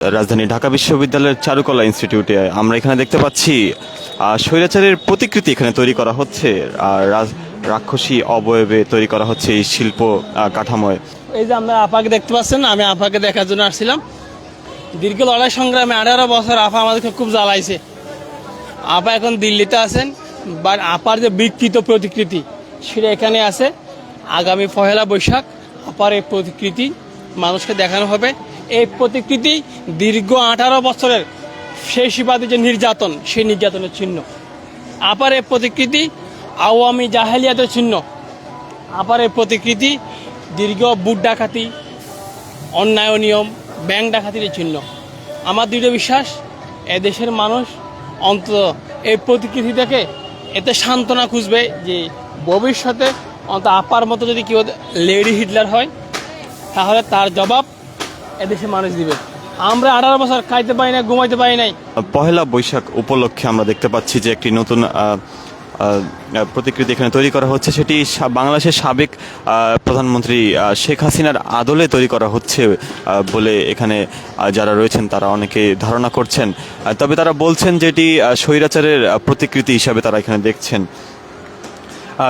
রাজধানী ঢাকা বিশ্ববিদ্যালয়ের চারুকলা ইনস্টিটিউটে আমরা এখানে দেখতে পাচ্ছি স্বৈরাচারের প্রতিকৃতি এখানে তৈরি করা হচ্ছে, আর রাক্ষসী অবয়বে তৈরি করা হচ্ছে এই শিল্প কাঠামোয়। এই যে আমরা আপাকে দেখতে পাচ্ছেন, আমি আপাকে দেখার জন্য আসছিলাম। দীর্ঘ লড়াই সংগ্রামে আঠারো বছর আপা আমাদেরকে খুব জ্বালাইছে। আপা এখন দিল্লিতে আছেন, বাট আপার যে বিকৃত প্রতিকৃতি, সেটা এখানে আছে। আগামী পহেলা বৈশাখ, আপার এই প্রতিকৃতি মানুষকে দেখানো হবে। এই প্রতিকৃতি দীর্ঘ আঠারো বছরের সেই শেষিবাদী যে নির্যাতন, সেই নির্যাতনের চিহ্ন। আপার এই প্রতিকৃতি আওয়ামী জাহেলিয়াতের চিহ্ন। আপার এই প্রতিকৃতি দীর্ঘ বুট ডাকাতি, অন্যায় নিয়ম, ব্যাংক ডাকাতির চিহ্ন। আমার দৃঢ় বিশ্বাস এদেশের মানুষ অন্তত এই প্রতিকৃতি থেকে এতে সান্ত্বনা খুঁজবে যে ভবিষ্যতে অন্তত আপার মতো যদি কেউ লেডি হিটলার হয়, তাহলে তার জবাব এদেশের মানুষ দিবে। আমরা আঠারো বছর খাইতে পারি না ঘুমাইতে পারি নাই। পহেলা বৈশাখ উপলক্ষে আমরা দেখতে পাচ্ছি যে একটি নতুন প্রতিকৃতি এখানে তৈরি করা হচ্ছে। সেটি বাংলাদেশের সাবেক প্রধানমন্ত্রী শেখ হাসিনার আদলে তৈরি করা হচ্ছে বলে এখানে যারা রয়েছেন তারা অনেকে ধারণা করছেন। তবে তারা বলছেন যে এটি স্বৈরাচারের প্রতিকৃতি হিসাবে তারা এখানে দেখছেন।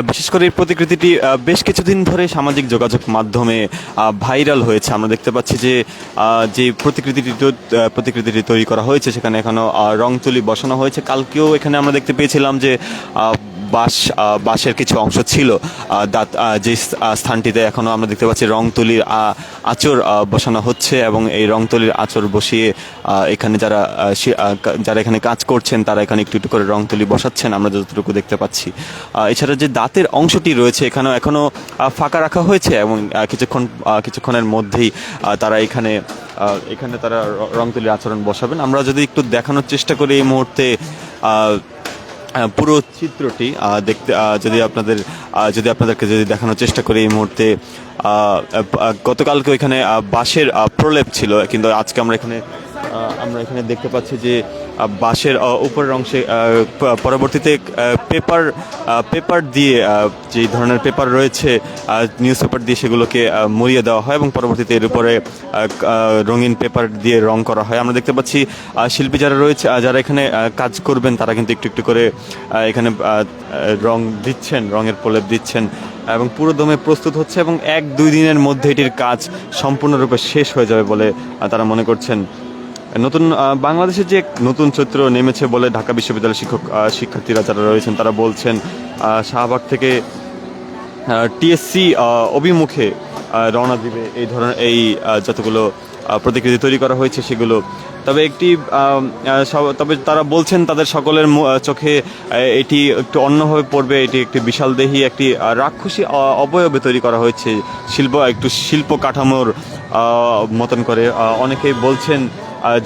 বিশেষ করে এই প্রতিকৃতিটি বেশ কিছুদিন ধরে সামাজিক যোগাযোগ মাধ্যমে ভাইরাল হয়েছে। আমরা দেখতে পাচ্ছি যে যে প্রতিকৃতিটি প্রতিকৃতিটি তৈরি করা হয়েছে, সেখানে এখনও রং তুলি বসানো হয়েছে। কালকেও এখানে আমরা দেখতে পেয়েছিলাম যে বাঁশ বাঁশের কিছু অংশ ছিল দাঁত যে স্থানটিতে এখনও আমরা দেখতে পাচ্ছি রং তুলির আহ, আঁচড় বসানো হচ্ছে এবং এই রং তুলির আঁচড় বসিয়ে এখানে যারা যারা এখানে কাজ করছেন তারা এখানে একটু একটু করে রং তুলি বসাচ্ছেন আমরা যতটুকু দেখতে পাচ্ছি। এছাড়া যে দাঁতের অংশটি রয়েছে এখানেও এখনও ফাঁকা রাখা হয়েছে এবং কিছুক্ষণ কিছুক্ষণের মধ্যেই তারা এখানে এখানে তারা র- রং তুলির আচরণ বসাবেন। আমরা যদি একটু দেখানোর চেষ্টা করি এই মুহূর্তে পুরো চিত্রটি দেখতে যদি আপনাদের যদি আপনাদেরকে যদি দেখানোর চেষ্টা করি এই মুহূর্তে গতকালকে ওইখানে বাঁশের প্রলেপ ছিল, কিন্তু আজকে আমরা এখানে আমরা এখানে দেখতে পাচ্ছি যে বাঁশের উপরের অংশে পরবর্তীতে পেপার পেপার দিয়ে যে ধরনের পেপার রয়েছে নিউজ পেপার দিয়ে সেগুলোকে মুড়িয়ে দেওয়া হয় এবং পরবর্তীতে এর উপরে রঙিন পেপার দিয়ে রং করা হয়। আমরা দেখতে পাচ্ছি শিল্পী যারা রয়েছে যারা এখানে কাজ করবেন, তারা কিন্তু একটু একটু করে এখানে রং দিচ্ছেন, রঙের প্রলেপ দিচ্ছেন এবং পুরো দমে প্রস্তুত হচ্ছে এবং এক দুই দিনের মধ্যে এটির কাজ সম্পূর্ণরূপে শেষ হয়ে যাবে বলে তারা মনে করছেন। নতুন বাংলাদেশে যে নতুন চৈত্র নেমেছে বলে ঢাকা বিশ্ববিদ্যালয়ের শিক্ষক শিক্ষার্থীরা যারা রয়েছেন, তারা বলছেন শাহবাগ থেকে টিএসসি অভিমুখে রওনা দিবে এই ধরনের, এই যতগুলো প্রতিকৃতি তৈরি করা হয়েছে সেগুলো। তবে একটি তবে তারা বলছেন তাদের সকলের চোখে এটি একটু অন্যভাবে পড়বে, এটি একটি বিশাল দেহি একটি রাক্ষসী অবয়বে তৈরি করা হয়েছে। শিল্প, একটু শিল্প কাঠামোর মতন করে অনেকেই বলছেন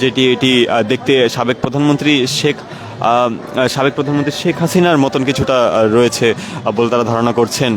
যেটি এটি দেখতে সাবেক প্রধানমন্ত্রী শেখ সাবেক প্রধানমন্ত্রী শেখ হাসিনার মতন কিছুটা রয়েছে বলে তারা ধারণা করছেন।